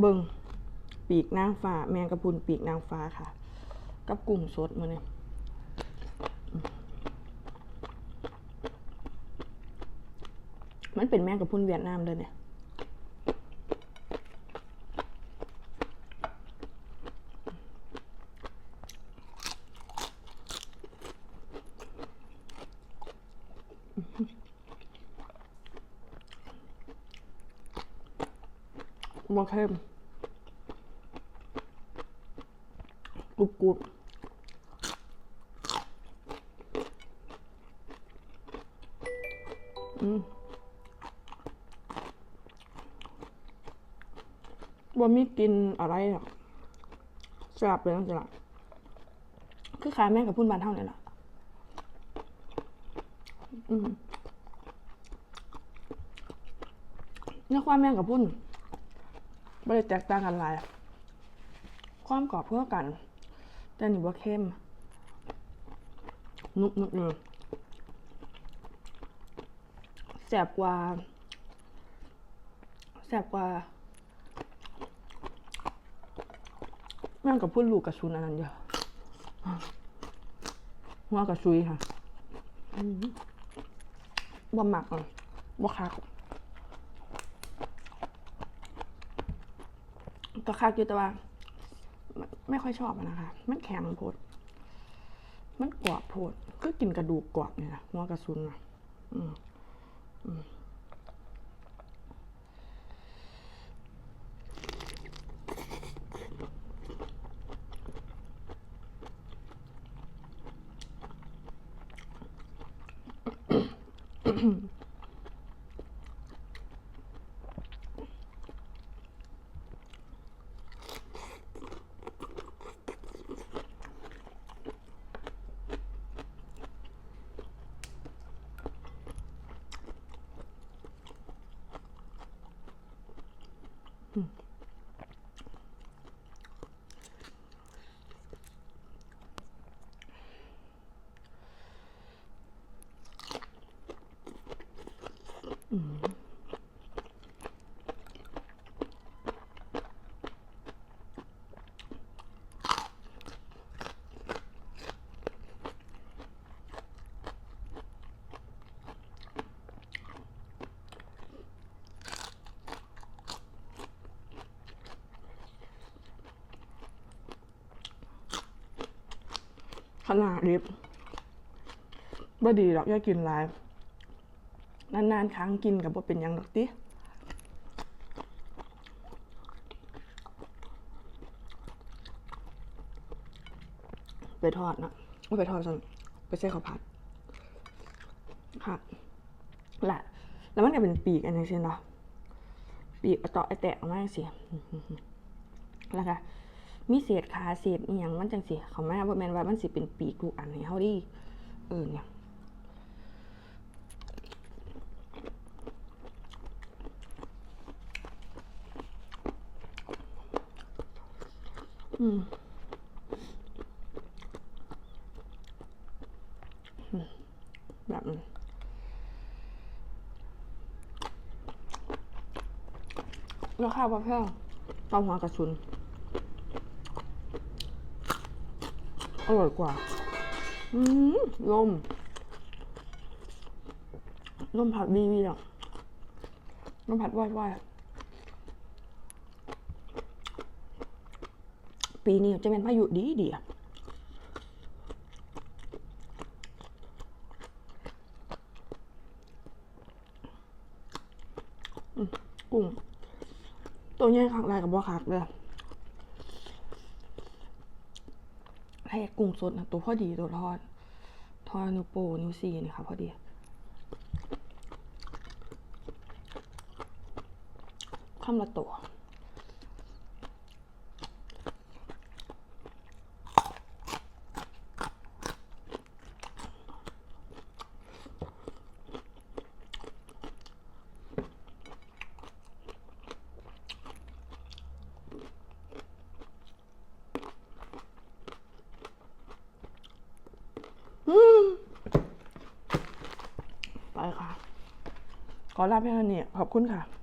เบิงปีกนางฟ้า แมงกะพรุนปีกนางฟ้าค่ะ กับกุ้งสดมาเนี่ยมันเป็นแมงกะพรุนเวียดนามเลยเนี่ย บ่เข้มกรุบกรุบอืมบ่มีกินอะไรหรอกแซ่บเลยนั่นสิล่ะคือขายแม่งกับพุ่นบานเท่านี่แหละอืมนื้อความแม่งกับพุ่น ไม่ได้แตกต่างกันหลาย ความกรอบเพื่อกัน แต่นี่ว่าเข้ม นุบนุบเลยแสบกว่าแสบกว่าแม่งกับพุ่นลูกกับซุนอันนั้นเดียวหัวกับซุยค่ะอืมบ่หมักอะบ่คัก ก็คักอยู่แต่ว่า ไม่ค่อยชอบนะคะ มันแข็งโพดมันกรอบโพดก็กินกระดูกกรอบเนี่ยนะหัวกระสุนนะอืมอืม 음. 음. ขนาดลิฟบ่ดีหรอกอย่ากินหลาย นานๆครั้งกินกับบ่เป็นยังดอกติไปทอดนะไม่ไปทอดซะไปใส่ข้าวผัดค่ะแหละแล้วมันก็เป็นปีกอันนี้สิเนาะปีกเอาต่อไอแตะออกมาสิแล้วก็ มีเศษขาเศษอีหยังมันจังสิเขามาบ่แม่นว่ามันสิเป็นปีกทุกอันให้เฮาดิเออเนี่ยอืมอืมแบบนั้นราคาประแพงต้าหัวกระสุน อร่อยกว่า อืมลม ลมผัดวีวีอะลมผัดว่ายว่ายปีนี้จะเป็นพายุดีดีอะอืมกุ้งตัวใหญ่คักลายกับบ่คักเลย ให้กุ้งสดนะตัวพอดีตัวทอด ทอดนิวโป้นิวซีนี่ค่ะพอดีคำละตัว ไปค่ะ ขอลาเพียงเท่านี้ขอบคุณค่ะ